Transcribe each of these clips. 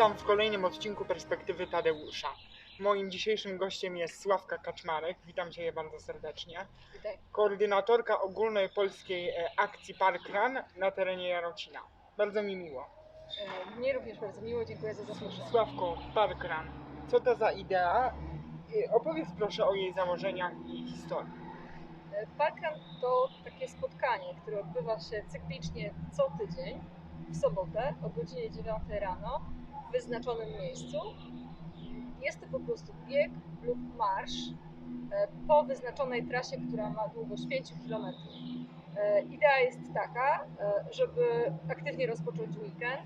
Witam w kolejnym odcinku Perspektywy Tadeusza. Moim dzisiejszym gościem jest Sławka Kaczmarek. Witam Cię bardzo serdecznie. Witaj. Koordynatorka ogólnej polskiej e, akcji Parkrun na terenie Jarocina. Bardzo mi miło. E, Mnie również bardzo miło, dziękuję za zaproszenie. Sławko, Parkrun. Co to za idea? Opowiedz proszę o jej założeniach i historii. E, Parkrun to takie spotkanie, które odbywa się cyklicznie co tydzień w sobotę o godzinie 9 rano wyznaczonym miejscu. Jest to po prostu bieg lub marsz e, po wyznaczonej trasie, która ma długość 5 km. Idea jest taka, e, żeby aktywnie rozpocząć weekend.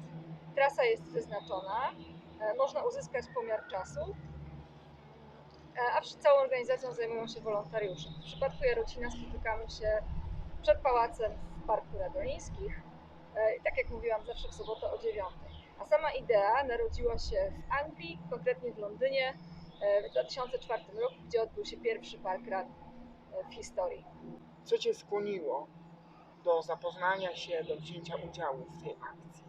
Trasa jest wyznaczona, e, można uzyskać pomiar czasu, E, a przy całą organizacją zajmują się wolontariusze. W przypadku Jarocina spotykamy się przed pałacem w Parku Radomińskich. E, I tak jak mówiłam, zawsze w sobotę o 9. A sama idea narodziła się w Anglii, konkretnie w Londynie e, w 2004 roku, gdzie odbył się pierwszy parkrun e, w historii. Co Cię skłoniło do zapoznania się, do wzięcia udziału w tej akcji?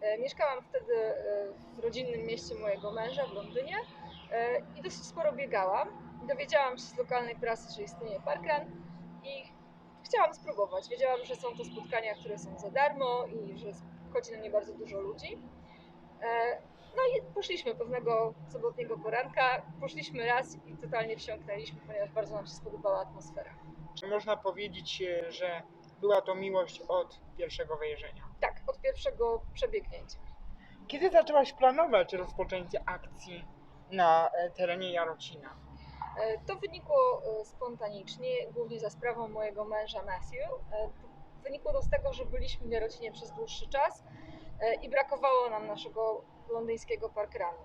E, Mieszkałam wtedy w rodzinnym mieście mojego męża w Londynie i dosyć sporo biegałam. Dowiedziałam się z lokalnej prasy, że istnieje parkrun i chciałam spróbować. Wiedziałam, że są to spotkania, które są za darmo i że chodzi na nie bardzo dużo ludzi. E, No i poszliśmy pewnego sobotniego poranka. Poszliśmy raz i totalnie wsiąknęliśmy, ponieważ bardzo nam się spodobała atmosfera. Czy można powiedzieć, e, że była to miłość od pierwszego wejrzenia? Tak, od pierwszego przebiegnięcia. Kiedy zaczęłaś planować rozpoczęcie akcji na e, terenie Jarocina? To wynikło spontanicznie, głównie za sprawą mojego męża Matthew. Wynikło to z tego, że byliśmy w Jarocinie przez dłuższy czas e, i brakowało nam naszego londyńskiego parkrunu.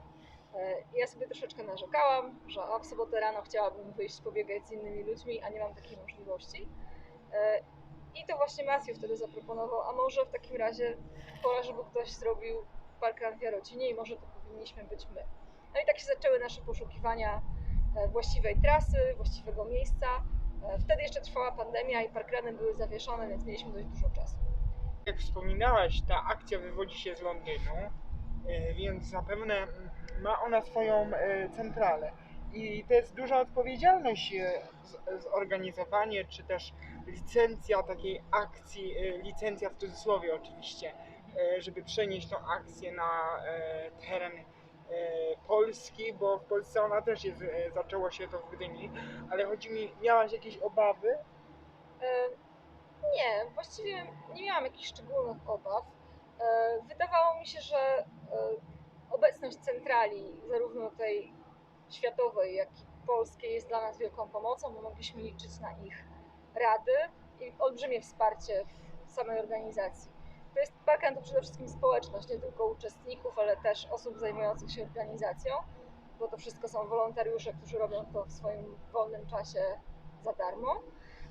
E, Ja sobie troszeczkę narzekałam, że w sobotę rano chciałabym wyjść pobiegać z innymi ludźmi, a nie mam takiej możliwości. E, I to właśnie Matthew wtedy zaproponował, a może w takim razie pora, żeby ktoś zrobił parkrun w Jarocinie i może to powinniśmy być my. No i tak się zaczęły nasze poszukiwania właściwej trasy, właściwego miejsca. E, Wtedy jeszcze trwała pandemia i parkrany były zawieszone, więc mieliśmy dość dużo czasu. Jak wspominałaś, ta akcja wywodzi się z Londynu, e, więc zapewne ma ona swoją e, centralę. I to jest duża odpowiedzialność zorganizowanie, czy też licencja takiej akcji, licencja w cudzysłowie oczywiście, żeby przenieść tą akcję na teren Polski, bo w Polsce ona też jest, e, zaczęło się to w Gdyni, ale chodzi mi, miałaś jakieś obawy? E, Nie, właściwie nie miałam jakichś szczególnych obaw. E, Wydawało mi się, że e, obecność centrali, zarówno tej światowej, jak i polskiej, jest dla nas wielką pomocą, bo mogliśmy liczyć na ich rady i olbrzymie wsparcie w samej organizacji. To jest parkan to przede wszystkim społeczność, nie tylko uczestników, ale też osób zajmujących się organizacją, bo to wszystko są wolontariusze, którzy robią to w swoim wolnym czasie za darmo.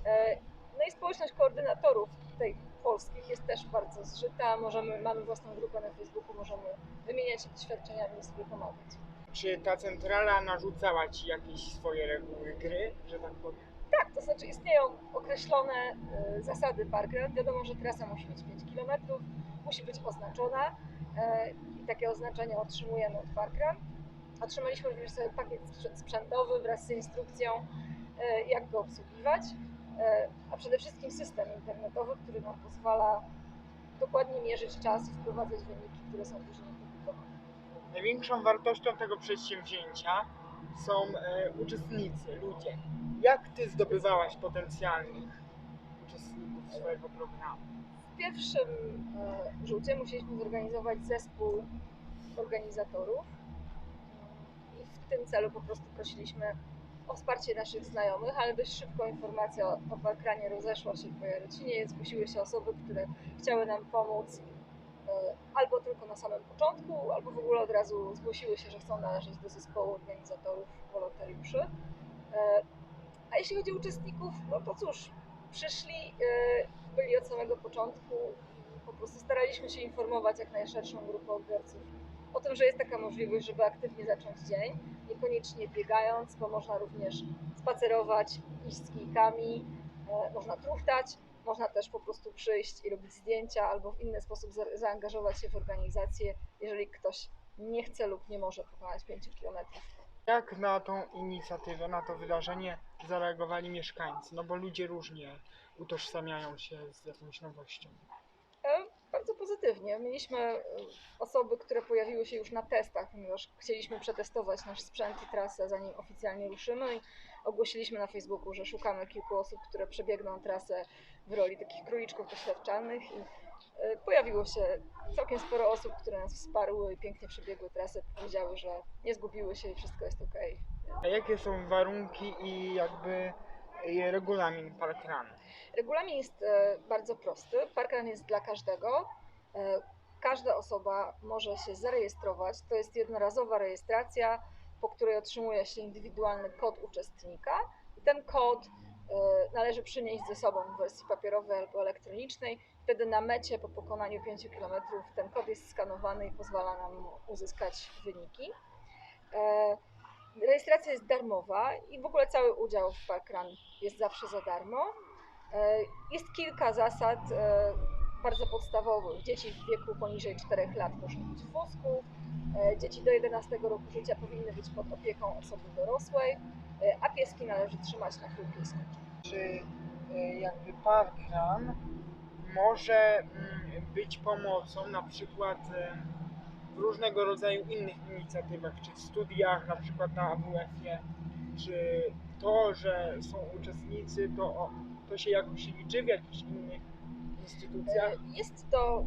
E, no i społeczność koordynatorów tej polskich jest też bardzo zżyta. Możemy, mamy własną grupę na Facebooku, możemy wymieniać się doświadczeniami i sobie pomagać. Czy ta centrala narzucała ci jakieś swoje reguły gry, że tak powiem? To znaczy istnieją określone e, zasady parkrun. Wiadomo, że trasa musi mieć 5 km, musi być oznaczona e, i takie oznaczenie otrzymujemy od parkrun. Otrzymaliśmy również sobie pakiet sprzętowy wraz z instrukcją, e, jak go obsługiwać, a przede wszystkim system internetowy, który nam pozwala dokładnie mierzyć czas i wprowadzać wyniki, które są później publikowane. Największą wartością tego przedsięwzięcia są e, uczestnicy, ludzie. Jak ty zdobywałaś potencjalnych uczestników swojego programu? W pierwszym e, rzucie musieliśmy zorganizować zespół organizatorów i w tym celu po prostu prosiliśmy o wsparcie naszych znajomych, ale dość szybko informacja o, o parkranie rozeszła się po Jarocinie, zgłosiły się osoby, które chciały nam pomóc albo tylko na samym początku, albo w ogóle od razu zgłosiły się, że chcą należeć do zespołu organizatorów, wolontariuszy. E, A jeśli chodzi o uczestników, no to cóż, przyszli, e, byli od samego początku. Po prostu staraliśmy się informować jak najszerszą grupę odbiorców o tym, że jest taka możliwość, żeby aktywnie zacząć dzień, niekoniecznie biegając, bo można również spacerować, iść z kijkami, e, można truchtać, można też po prostu przyjść i robić zdjęcia albo w inny sposób za- zaangażować się w organizację, jeżeli ktoś nie chce lub nie może pokonać 5 km. Jak na tą inicjatywę, na to wydarzenie zareagowali mieszkańcy? No bo ludzie różnie utożsamiają się z jakąś nowością. E, Bardzo pozytywnie. Mieliśmy e, osoby, które pojawiły się już na testach, ponieważ chcieliśmy przetestować nasz sprzęt i trasę, zanim oficjalnie ruszymy. Ogłosiliśmy na Facebooku, że szukamy kilku osób, które przebiegną trasę w roli takich króliczków doświadczalnych. I e, pojawiło się całkiem sporo osób, które nas wsparły i pięknie przebiegły trasę. Powiedziały, że nie zgubiły się i wszystko jest ok. A jakie są warunki i jakby regulamin parkrun? Regulamin jest e, bardzo prosty. Parkrun jest dla każdego. E, Każda osoba może się zarejestrować. To jest jednorazowa rejestracja, po której otrzymuje się indywidualny kod uczestnika. I ten kod e, należy przynieść ze sobą w wersji papierowej albo elektronicznej. Wtedy na mecie po pokonaniu 5 km ten kod jest skanowany i pozwala nam uzyskać wyniki. E, Rejestracja jest darmowa i w ogóle cały udział w Parkrun jest zawsze za darmo. E, Jest kilka zasad bardzo podstawowych. Dzieci w wieku poniżej 4 lat muszą być w wózku, e, dzieci do 11 roku życia powinny być pod opieką osoby dorosłej, e, a pieski należy trzymać na krótkiej Czy e, jakby parkrun może mm, być pomocą na przykład w różnego rodzaju innych inicjatywach, czy w studiach, na przykład na AWF-ie, czy to, że są uczestnicy, to, to się jakoś liczy w jakichś innych Jest to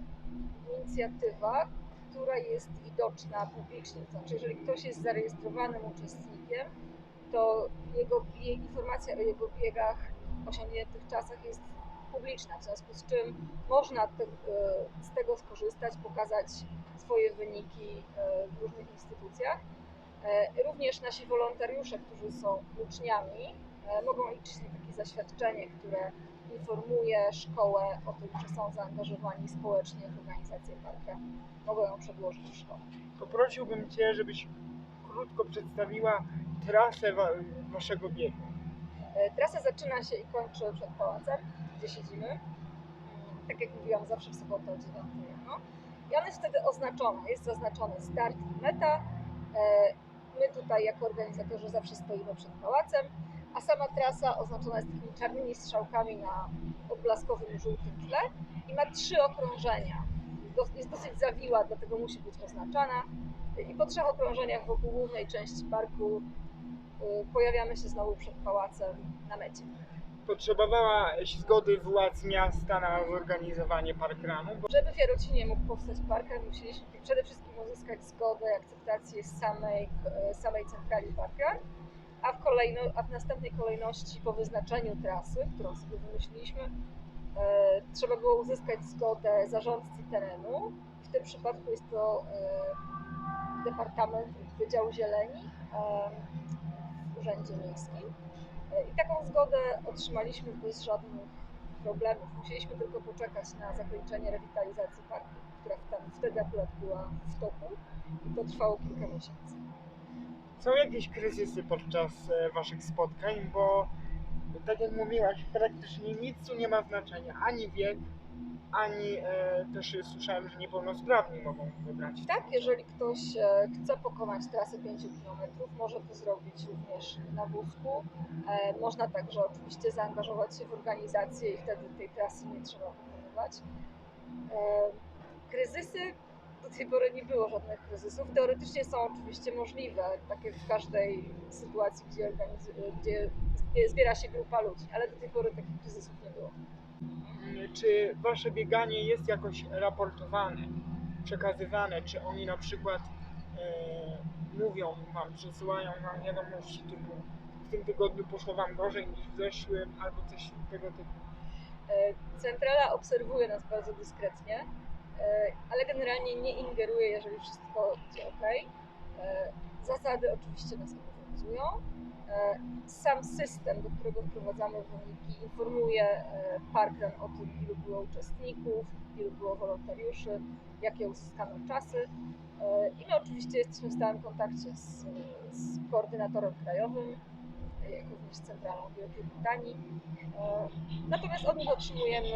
inicjatywa, która jest widoczna publicznie. To znaczy, jeżeli ktoś jest zarejestrowanym uczestnikiem, to jego, informacja o jego biegach, osiągniętych czasach jest publiczna, w związku z czym można te, e, z tego skorzystać, pokazać swoje wyniki e, w różnych instytucjach. E, Również nasi wolontariusze, którzy są uczniami, mogą liczyć na takie zaświadczenie, które informuje szkołę o tym, że są zaangażowani społecznie w organizację parka. Mogą ją przedłożyć w szkole. Poprosiłbym Cię, żebyś krótko przedstawiła trasę wa- Waszego biegu. E, Trasa zaczyna się i kończy przed pałacem, gdzie siedzimy. Mm, Tak jak mówiłam, zawsze w sobotę o 9 rano. I ona jest wtedy oznaczona. Jest zaznaczony start i meta. E, My tutaj jako organizatorzy zawsze stoimy przed pałacem, a sama trasa oznaczona jest takimi czarnymi strzałkami na odblaskowym żółtym tle i ma trzy okrążenia. Jest dosyć zawiła, dlatego musi być oznaczana. I po trzech okrążeniach wokół głównej części parku y, pojawiamy się znowu przed pałacem na mecie. Potrzebowałaś zgody władz miasta na zorganizowanie parkrunu, bo Żeby w Jarocinie mógł powstać parker, musieliśmy przede wszystkim uzyskać zgodę i akceptację z samej, e, samej centrali parker, a w, kolejno, a w następnej kolejności po wyznaczeniu trasy, którą sobie wymyśliliśmy, e, trzeba było uzyskać zgodę zarządcy terenu. W tym przypadku jest to e, Departament Wydziału Zieleni e, w Urzędzie Miejskim. E, I taką zgodę otrzymaliśmy bez żadnych problemów. Musieliśmy tylko poczekać na zakończenie rewitalizacji parku, która tam wtedy akurat była w toku i to trwało kilka miesięcy. Są jakieś kryzysy podczas e, Waszych spotkań, bo tak jak mówiłaś, praktycznie nic tu nie ma znaczenia, ani wiek, ani e, też słyszałem, że niepełnosprawni mogą wybrać. Tak, jeżeli ktoś e, chce pokonać trasę 5 km, może to zrobić również na wózku. E, Można także oczywiście zaangażować się w organizację i wtedy tej trasy nie trzeba pokonywać. E, Kryzysy do tej pory nie było żadnych kryzysów. Teoretycznie są oczywiście możliwe, tak jak w każdej sytuacji, gdzie, gdzie zbiera się grupa ludzi, ale do tej pory takich kryzysów nie było. Mm, Czy Wasze bieganie jest jakoś raportowane, przekazywane? Czy oni na przykład e, mówią Wam, przesyłają Wam wiadomości typu w tym tygodniu poszło Wam gorzej niż w zeszłym, albo coś tego typu? E, Centrala obserwuje nas bardzo dyskretnie, ale generalnie nie ingeruje, jeżeli wszystko idzie ok. E, Zasady oczywiście nas obowiązują. E, Sam system, do którego wprowadzamy wyniki, informuje e, parkrun o tym, ilu było uczestników, ilu było wolontariuszy, jakie uzyskano czasy. E, I my oczywiście jesteśmy w stałym kontakcie z, z koordynatorem krajowym jak również centralą w Wielkiej Brytanii. E, Natomiast od nich otrzymujemy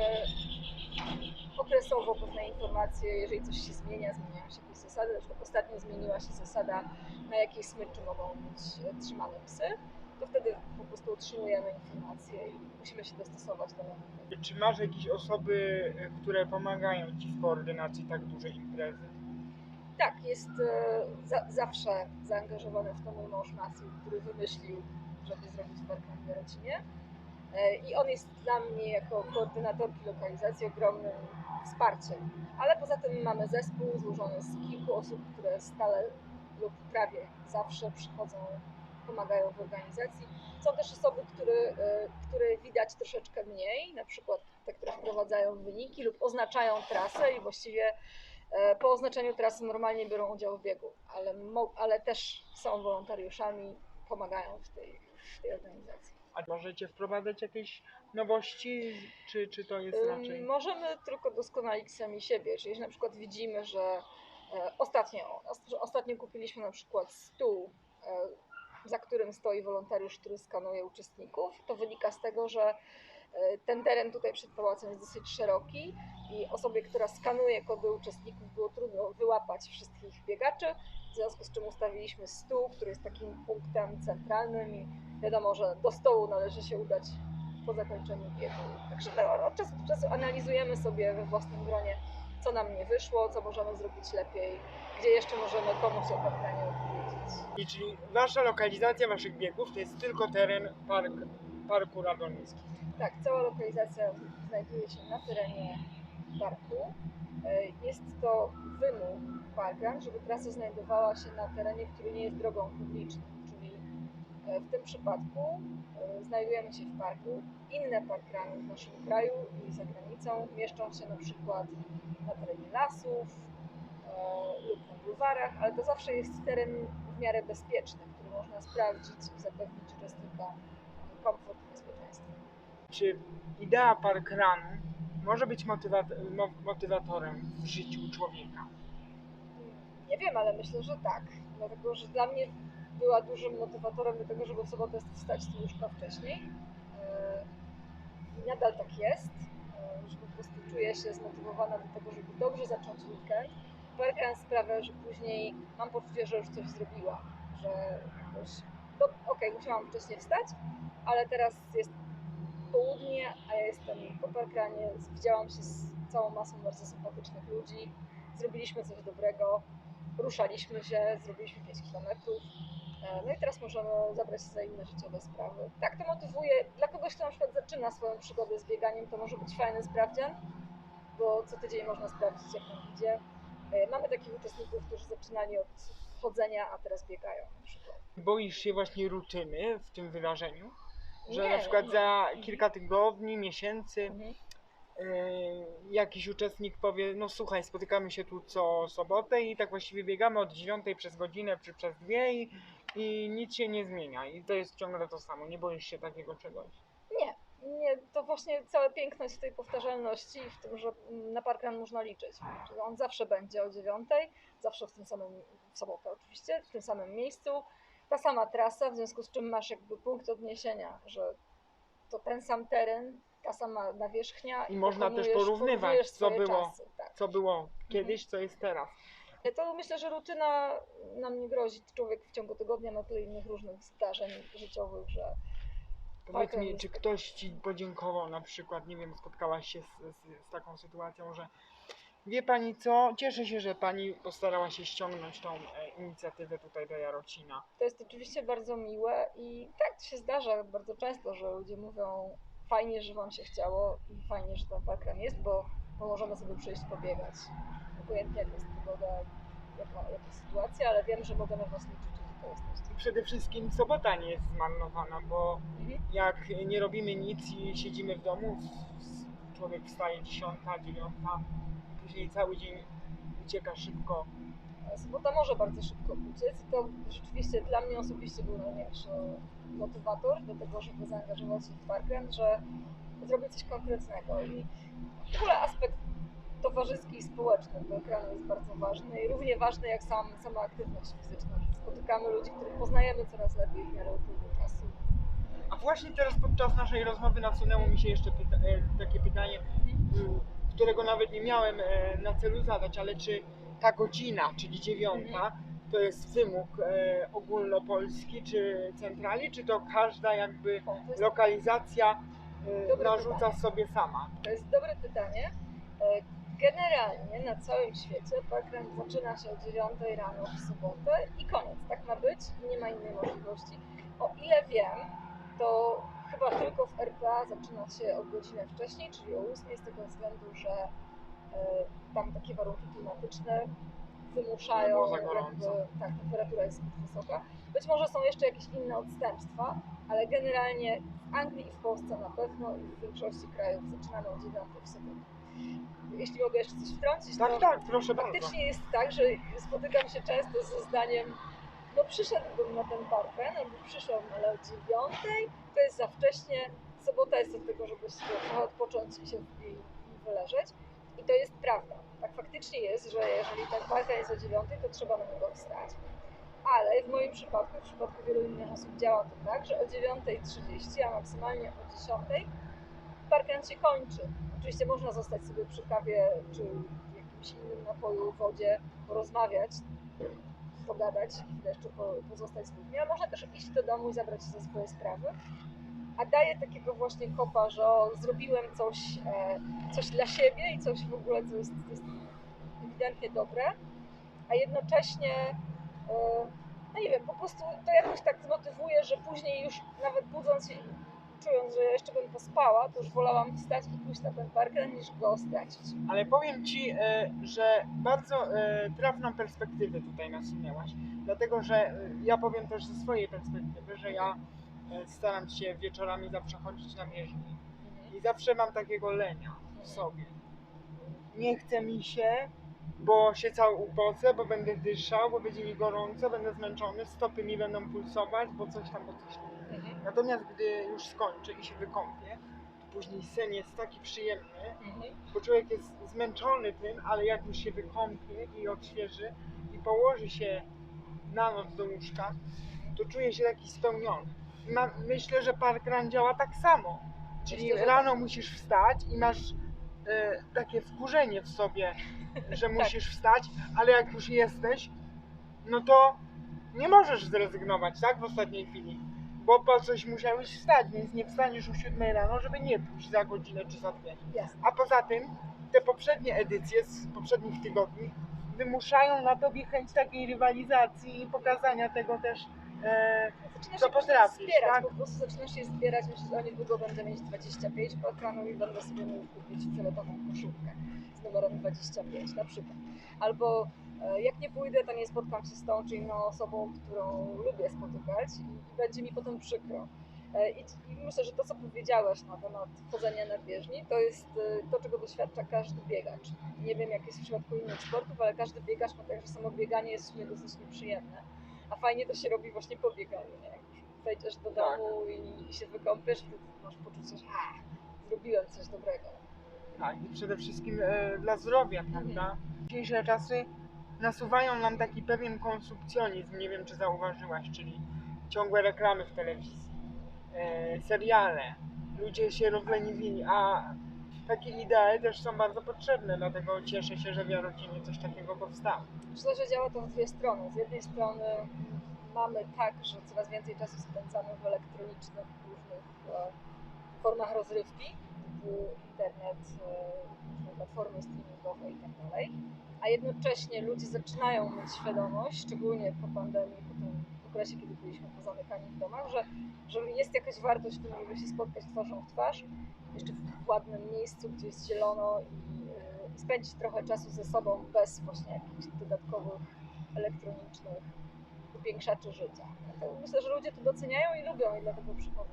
okresowo pewne informacje, jeżeli coś się zmienia, zmieniają się jakieś zasady. Na przykład ostatnio zmieniła się zasada, na jakiej smyczy mogą być trzymane psy, to wtedy po prostu otrzymujemy informacje i musimy się dostosować do nowych Czy masz jakieś osoby, które pomagają Ci w koordynacji tak dużej imprezy? Tak, jest e, za, zawsze zaangażowany w to mój mąż Matthew, który wymyślił, żeby zrobić parkę w Jarocinie. E, I on jest dla mnie jako koordynatorki lokalizacji ogromnym wsparciem. Ale poza tym mamy zespół złożony z kilku osób, które stale lub prawie zawsze przychodzą, pomagają w organizacji. Są też osoby, które, e, które widać troszeczkę mniej, na przykład te, które wprowadzają wyniki lub oznaczają trasę i właściwie E, Po oznaczeniu trasy normalnie biorą udział w biegu, ale, ale też są wolontariuszami, pomagają w tej, w tej organizacji. A możecie wprowadzać jakieś nowości, czy, czy to jest raczej... Możemy tylko doskonalić sami siebie, czyli na przykład widzimy, że e, ostatnio, os- ostatnio kupiliśmy na przykład stół, e, za którym stoi wolontariusz, który skanuje uczestników. To wynika z tego, że ten teren tutaj przed pałacem jest dosyć szeroki i osobie, która skanuje kody uczestników, było trudno wyłapać wszystkich biegaczy, w związku z czym ustawiliśmy stół, który jest takim punktem centralnym i wiadomo, że do stołu należy się udać po zakończeniu biegu. Także to od czasu do czasu analizujemy sobie we własnym gronie, co nam nie wyszło, co możemy zrobić lepiej, gdzie jeszcze możemy komuś o parkanie opowiedzieć. I czyli wasza lokalizacja waszych biegów to jest tylko teren park, Parku Radomiński. Tak, cała lokalizacja znajduje się na terenie parku. E, Jest to wymóg parkrun, żeby trasa znajdowała się na terenie, który nie jest drogą publiczną, czyli e, w tym przypadku e, znajdujemy się w parku. Inne parkruny w naszym kraju i za granicą mieszczą się na przykład na terenie lasów lub na bulwarach, ale to zawsze jest teren w miarę bezpieczny, który można sprawdzić i zapewnić uczestnikom komfort i bezpieczeństwo. Czy idea parkrunu może być motywat- mo- motywatorem w życiu człowieka? Nie wiem, ale myślę, że tak. Dlatego, że dla mnie była dużym motywatorem do tego, żeby w sobotę wstać z łóżka wcześniej. Yy, I nadal tak jest, yy, że po prostu czuję się zmotywowana do tego, żeby dobrze zacząć weekend. Parkrun sprawia, że później mam poczucie, że już coś zrobiłam, że jakoś, no, okej, musiałam wcześniej wstać, ale teraz jest południe, a ja jestem po parkranie, widziałam się z całą masą bardzo sympatycznych ludzi, zrobiliśmy coś dobrego, ruszaliśmy się, zrobiliśmy 5 kilometrów. E, No i teraz możemy zabrać się za inne życiowe sprawy. Tak to motywuje. Dla kogoś, kto na przykład zaczyna swoją przygodę z bieganiem, to może być fajny sprawdzian, bo co tydzień można sprawdzić, jak nam idzie. E, Mamy takich uczestników, którzy zaczynali od chodzenia, a teraz biegają na przykład. Boisz się właśnie rutyny w tym wydarzeniu? Że na przykład za kilka tygodni, miesięcy Mhm. yy, jakiś uczestnik powie, no słuchaj, spotykamy się tu co sobotę i tak właściwie biegamy od dziewiątej przez godzinę czy przez dwie i, i nic się nie zmienia i to jest ciągle to samo. Nie boisz się takiego czegoś? Nie, nie, to właśnie całe piękno jest w tej powtarzalności i w tym, że na parkrun można liczyć. Że on zawsze będzie o dziewiątej, zawsze w tym samym, w sobotę oczywiście, w tym samym miejscu, ta sama trasa, w związku z czym masz jakby punkt odniesienia, że to ten sam teren, ta sama nawierzchnia I można też porównywać, co było. Czasy, tak. Co było kiedyś, co jest teraz. To myślę, że rutyna nam nie grozi. Człowiek w ciągu tygodnia ma tyle innych różnych zdarzeń życiowych, że Powiedz mi, czy ktoś ci podziękował na przykład, nie wiem, spotkałaś się z, z, z taką sytuacją, że wie pani co, cieszę się, że pani postarała się ściągnąć tą e, inicjatywę tutaj do Jarocina. To jest oczywiście bardzo miłe i tak to się zdarza bardzo często, że ludzie mówią fajnie, że wam się chciało i fajnie, że ten parkrun jest, bo, bo możemy sobie przyjść pobiegać. Obojętnie jak jest pogoda, jaka, jaka sytuacja, ale wiem, że mogę na was liczyć, że jesteście. I przede wszystkim sobota nie jest zmarnowana, bo jak nie robimy nic i siedzimy w domu, w- człowiek wstaje dziesiąta, dziewiąta, później cały dzień ucieka szybko. Sobota może bardzo szybko uciec i to rzeczywiście dla mnie osobiście był największy motywator do tego, żeby zaangażować się w parkrun, że zrobię coś konkretnego i w ogóle aspekt towarzyski i społeczny parkrunu jest bardzo ważny i równie ważny jak sam, sama aktywność fizyczna. Spotykamy ludzi, których poznajemy coraz lepiej w miarę upływu czasu. A właśnie teraz podczas naszej rozmowy nasunęło mi się jeszcze pyta e, takie pytanie, m, którego nawet nie miałem e, na celu zadać, ale czy ta godzina, czyli dziewiąta, to jest wymóg e, ogólnopolski czy centrali, czy to każda jakby lokalizacja e, Dobre narzuca pytanie. sobie sama? to jest dobre pytanie. Generalnie na całym świecie parkrun zaczyna się o 9 rano w sobotę i koniec. Tak ma być nie ma innej możliwości. O ile wiem, to chyba tylko w RPA zaczyna się o godzinę wcześniej, czyli o 8 z tego względu, że e, tam takie warunki klimatyczne wymuszają, gorąco. jakby, tak, temperatura jest zbyt wysoka. Być może są jeszcze jakieś inne odstępstwa, ale generalnie w Anglii i w Polsce na pewno i w większości krajów zaczynamy o 9 w sobotę. Jeśli mogę jeszcze coś wtrącić, to Tak, tak, proszę bardzo. faktycznie jest tak, że spotykam się często ze zdaniem no przyszedłbym na ten parken, albo przyszłam, ale o 9 to jest za wcześnie, sobota jest od tego, żeby sobie trochę odpocząć i się wyleżeć. I to jest prawda. Tak faktycznie jest, że jeżeli ten parken jest o 9, to trzeba na niego wstać. Ale w moim przypadku, w przypadku wielu innych osób działa to tak, że o 9.30, a maksymalnie o 10 parken się kończy. Oczywiście można zostać sobie przy kawie czy jakimś innym napoju, wodzie, porozmawiać, pogadać, chwilę jeszcze po, pozostać z ludźmi, a można też iść do domu i zabrać się za swoje sprawy. A daje takiego właśnie kopa, że zrobiłem coś, e, coś dla siebie i coś w ogóle, co jest, jest ewidentnie dobre, a jednocześnie e, no nie wiem, po prostu to jakoś tak zmotywuje, że później już nawet budząc się, czując, że jeszcze bym pospała, to już wolałam wstać i pójść na ten parken niż go stracić. Ale powiem Ci, e, że bardzo e, trafną perspektywę tutaj nasunęłaś. Dlatego, że e, ja powiem też ze swojej perspektywy, że ja staram się wieczorami zawsze chodzić na bieżni i zawsze mam takiego lenia w sobie. Nie chce mi się, bo się cały upocę, bo będę dyszał, bo będzie mi gorąco, będę zmęczony, stopy mi będą pulsować, bo coś tam, bo coś tam. Natomiast gdy już skończę i się wykąpię, to później sen jest taki przyjemny, Mhm. bo człowiek jest zmęczony tym, ale jak już się wykąpie i odświeży i położy się na noc do łóżka, to czuje się taki spełniony. Ma, myślę, że parkrun działa tak samo. Czyli Myślę, rano musisz wstać i masz e, takie wkurzenie w sobie, że musisz wstać, ale jak już jesteś, no to nie możesz zrezygnować, tak? W ostatniej chwili. Bo po coś musiałeś wstać, więc nie wstaniesz o 7 rano, żeby nie pójść za godzinę czy za dwie. Jasne. A poza tym te poprzednie edycje z poprzednich tygodni wymuszają na tobie chęć takiej rywalizacji i pokazania tego też. E, Zaczynasz Co się później potrafisz, zbierać, tak? po prostu zaczynasz się zbierać, myślisz, że o niedługo będę mieć 25 parkranów i będę sobie mógł kupić fioletową koszulkę z numerem 25 na przykład. Albo jak nie pójdę, to nie spotkam się z tą czy inną osobą, którą lubię spotykać i, będzie mi potem przykro. E, I, myślę, że to, co powiedziałeś na temat chodzenia na bieżni, to jest e, to, czego doświadcza każdy biegacz. Nie wiem, jak jest w przypadku innych sportów, ale każdy biegacz ma tak, że samo bieganie jest w sumie dosyć nieprzyjemne. A fajnie to się robi właśnie po bieganiu, nie? Jak wejdziesz do Tak. domu i, i się wykąpiesz, wtedy masz poczucie, że zrobiłem coś dobrego. tak, i przede wszystkim e, dla zdrowia, prawda? Dzisiejsze czasy nasuwają nam taki pewien konsumpcjonizm, nie wiem czy zauważyłaś, czyli ciągłe reklamy w telewizji, e, seriale, ludzie się rozleniwili, a takie idee też są bardzo potrzebne, dlatego cieszę się, że w Jarocinie coś takiego powstało. Myślę, że działa to w dwie strony. Z jednej strony mamy tak, że coraz więcej czasu spędzamy w elektronicznych różnych e, formach rozrywki, typu internet, e, platformy streamingowe i tak dalej, a jednocześnie ludzie zaczynają mieć świadomość, szczególnie po pandemii, po tym okresie, kiedy byliśmy pozamykani w domach, że, że jest jakaś wartość w tym, żeby się spotkać twarzą w twarz, jeszcze w ładnym miejscu, gdzie jest zielono i e, spędzić trochę czasu ze sobą bez właśnie jakichś dodatkowych elektronicznych upiększaczy życia. Myślę, że ludzie to doceniają i lubią i dlatego przychodzą.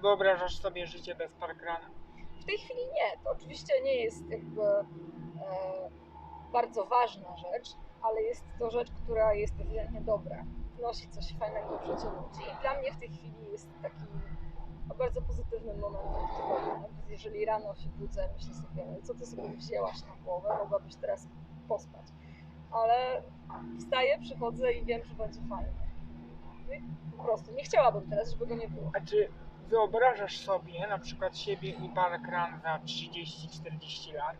Wyobrażasz sobie życie bez parkrana? W tej chwili nie. To oczywiście nie jest jakby e, bardzo ważna rzecz, ale jest to rzecz, która jest ewidentnie dobra. Wnosi coś fajnego w życie ludzi. I dla mnie w tej chwili jest taki no, bardzo pozytywnym momentem w tygodniu. Nawet jeżeli rano się budzę, myślę sobie, co ty sobie wzięłaś na głowę, mogłabyś teraz pospać. Ale wstaję, przychodzę i wiem, że będzie fajnie. No po prostu nie chciałabym teraz, żeby go nie było. A czy wyobrażasz sobie na przykład siebie i parkrun za 30-40 lat?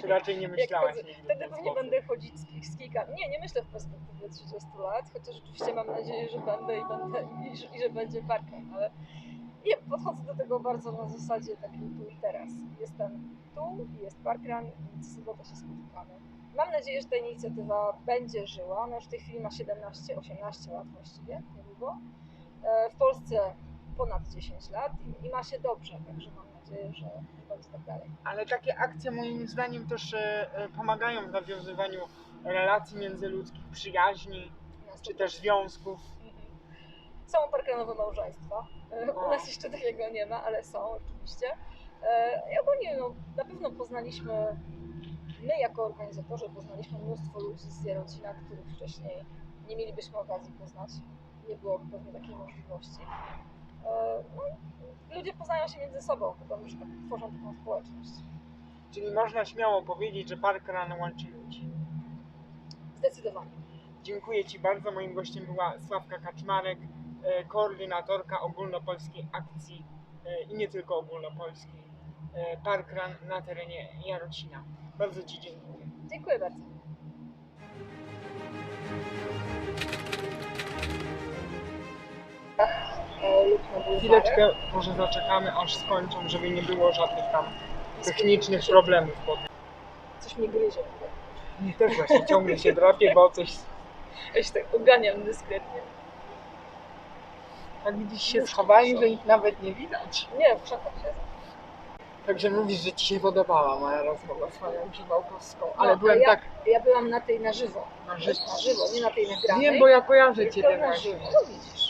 Czy raczej nie myślałaś nigdy Wtedy pewnie będę chodzić z, z kijkami. Nie, nie myślę w perspektywie 30 lat, chociaż oczywiście mam nadzieję, że będę i, będę, i, że, i że będzie parkiem, ale nie, podchodzę do tego bardzo na zasadzie takiej tu i teraz. Jestem tu, jest parkrun i co sobotę się spotykamy. Mam nadzieję, że ta inicjatywa będzie żyła. Ona już w tej chwili ma 17-18 lat właściwie, niedługo. E, W Polsce ponad 10 lat i, i ma się dobrze, także mam nadzieję, że, będzie tak dalej. Ale takie akcje moim zdaniem też e, e, pomagają w nawiązywaniu relacji międzyludzkich, przyjaźni, czy też związków. Mhm. Są parkranowe małżeństwa. E, U O. nas jeszcze takiego nie ma, ale są oczywiście. E, I ogólnie no, na pewno poznaliśmy, my jako organizatorzy poznaliśmy mnóstwo ludzi z Jarocina, których wcześniej nie mielibyśmy okazji poznać. Nie było pewnie takiej możliwości. E, No, ludzie poznają się między sobą, potem że tak tworzą taką społeczność. Czyli można śmiało powiedzieć, że parkrun łączy ludzi. Zdecydowanie. Dziękuję Ci bardzo. Moim gościem była Sławka Kaczmarek, e, koordynatorka ogólnopolskiej akcji e, i nie tylko ogólnopolskiej e, Parkrun na terenie Jarocina. Bardzo Ci dziękuję. Dziękuję bardzo. Chwileczkę może zaczekamy, aż skończą, żeby nie było żadnych tam technicznych problemów potem. Coś mnie gryzie. Nie, też właśnie ciągle się drapie, bo coś... Ja się tak oganiam dyskretnie. Tak widzisz, się schowali, że ich nawet nie widać. Nie, w krzakach siedzę. Także mówisz, że Ci się podobała moja rozmowa z Panią Grzybałkowską, ale No, byłem ja, tak Ja byłam na tej na żywo. na żywo. Na żywo, nie na tej nagranej. Wiem, bo ja kojarzę Cię tylko na teraz. żywo. No widzisz.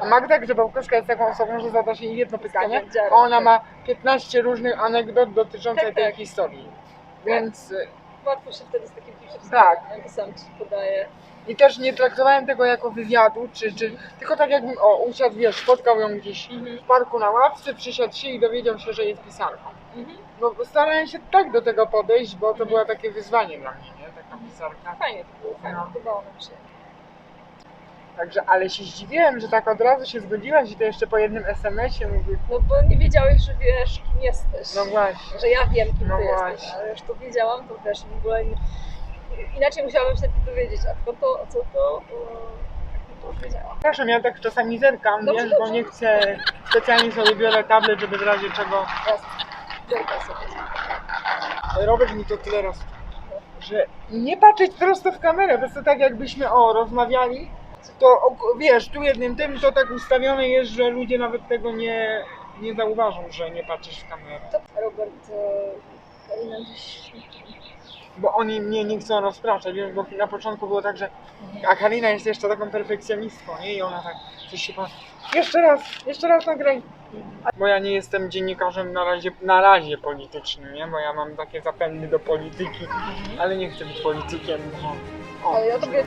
A Magda Grzybałkowska jest taką osobą, że zadasz jej jedno pytanie, a ona ma 15 różnych anegdot dotyczących Tak, tej tak. historii. Więc y, Łatwo się wtedy z takim kimś Tak. Bo sam ci podaje. i też nie traktowałem tego jako wywiadu, czy, czy tylko tak jakbym o, usiadł, wiesz, spotkał ją gdzieś w parku na ławce, przysiadł się i dowiedział się, że jest pisarką. Mhm. No bo starałem się tak do tego podejść, bo to było takie wyzwanie dla mnie, nie? Taka pisarka. Fajnie to było, fajnie. No. Podobało nam się. Także, ale się zdziwiłem, że tak od razu się zgodziłaś i to jeszcze po jednym SMS-ie mówię, No bo nie wiedziałeś, że wiesz, kim jesteś. no właśnie. Że ja wiem, kim No ty jesteś. właśnie. Ale już to wiedziałam, to wiesz, w ogóle nie... inaczej musiałabym się najpierw dowiedzieć, a kto to, co to, to, to już wiedziałam. Przepraszam, ja tak czasami zerkam, Dobrze, wiesz, bo dobrze. nie chcę, specjalnie sobie biorę tablet, żeby w razie czego Jasne. Sobie. Robert mi to tyle raz, że nie patrzeć prosto w kamerę, bo to tak jakbyśmy o rozmawiali, to wiesz, tu jednym tym to tak ustawione jest, że ludzie nawet tego nie, nie zauważą, że nie patrzysz w kamerę. To Robert, e, Karina gdzieś... Bo oni mnie nie chcą rozpraszać, wiesz, bo na początku było tak, że a Karina jest jeszcze taką perfekcjonistką, nie? I ona tak coś się pan... Jeszcze raz, jeszcze raz nagraj. Bo ja nie jestem dziennikarzem na razie, na razie politycznym, nie? Bo ja mam takie zapędy do polityki, ale nie chcę być politykiem, bo... O, Ale ja tobie